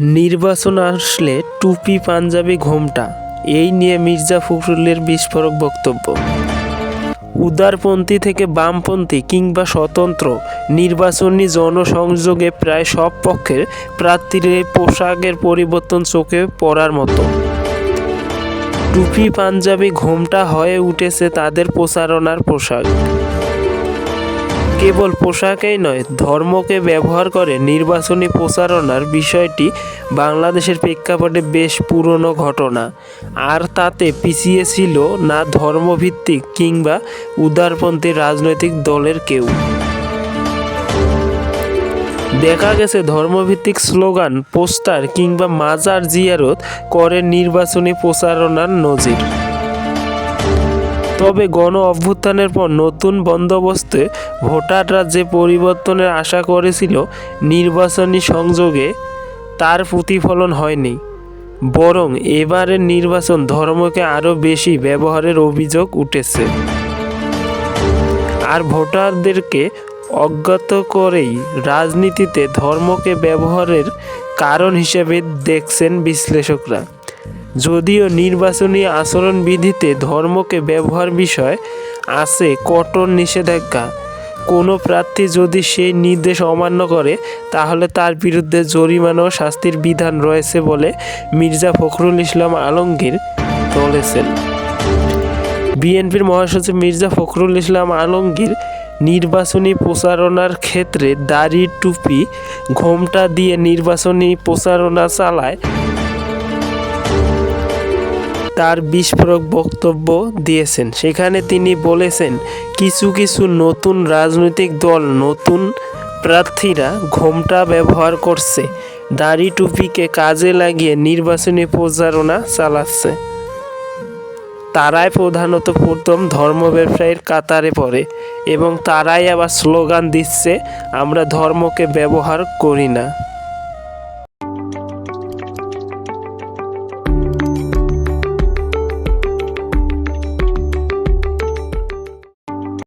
নির্বাচন আসলে টুপি, পাঞ্জাবি, ঘোমটা। এই নিয়ে মির্জা ফখরুলের বিস্ফোরক বক্তব্য। উদারপন্থী থেকে বামপন্থী কিংবা স্বতন্ত্র নির্বাচনী জনসংযোগে প্রায় সব পক্ষের প্রার্থীর পোশাকের পরিবর্তন চোখে পড়ার মতো। টুপি, পাঞ্জাবি, ঘোমটা হয়ে উঠেছে তাদের প্রচারণার পোশাক। কেবল পোশাকেই নয়, ধর্মকে ব্যবহার করে নির্বাচনী প্রচারণার বিষয়টি বাংলাদেশের প্রেক্ষাপটে বেশ পুরনো ঘটনা। আর তাতে পিছিয়ে ছিল না ধর্মভিত্তিক কিংবা উদারপন্থী রাজনৈতিক দলের কেউ। দেখা গেছে ধর্মভিত্তিক স্লোগান, পোস্টার কিংবা মাজার জিয়ারত করে নির্বাচনী প্রচারণার নজির। তবে গণ অভ্যুত্থানের পর নতুন বন্দোবস্তে ভোটাররা যে পরিবর্তনের আশা করেছিল নির্বাচনী সংযোগে, তার প্রতিফলন হয়নি। বরং এবারের নির্বাচন ধর্মকে আরও বেশি ব্যবহারের অভিযোগ উঠেছে। আর ভোটারদেরকে অজ্ঞাত করেই রাজনীতিতে ধর্মকে ব্যবহারের কারণ হিসেবে দেখছেন বিশ্লেষকরা। যদিও নির্বাচনী আচরণবিধিতে ধর্মকে ব্যবহার বিষয় আছে কঠোর নিষেধাজ্ঞা। কোনো প্রার্থী যদি সেই নির্দেশ অমান্য করে, তাহলে তার বিরুদ্ধে জরিমানা ও শাস্তির বিধান রয়েছে বলে মির্জা ফখরুল ইসলাম আলমগীর বলেছেন। বিএনপির মহাসচিব মির্জা ফখরুল ইসলাম আলমগীর নির্বাচনী প্রচারণার ক্ষেত্রে দাড়ি টুপি, ঘোমটা দিয়ে নির্বাচনী প্রচারণা চালায় তার বিস্ফোরক বক্তব্য দিয়েছেন। সেখানে তিনি বলেছেন, কিছু কিছু নতুন রাজনৈতিক দল, নতুন প্রার্থীরা ঘোমটা ব্যবহার করছে। দাড়ি টুপিকে কাজে লাগিয়ে নির্বাচনী প্রচারণা চালাচ্ছে। তারাই প্রধানত প্রথম ধর্ম ব্যবসায়ীর কাতারে পড়ে এবং তারাই আবার স্লোগান দিচ্ছে, আমরা ধর্মকে ব্যবহার করি না।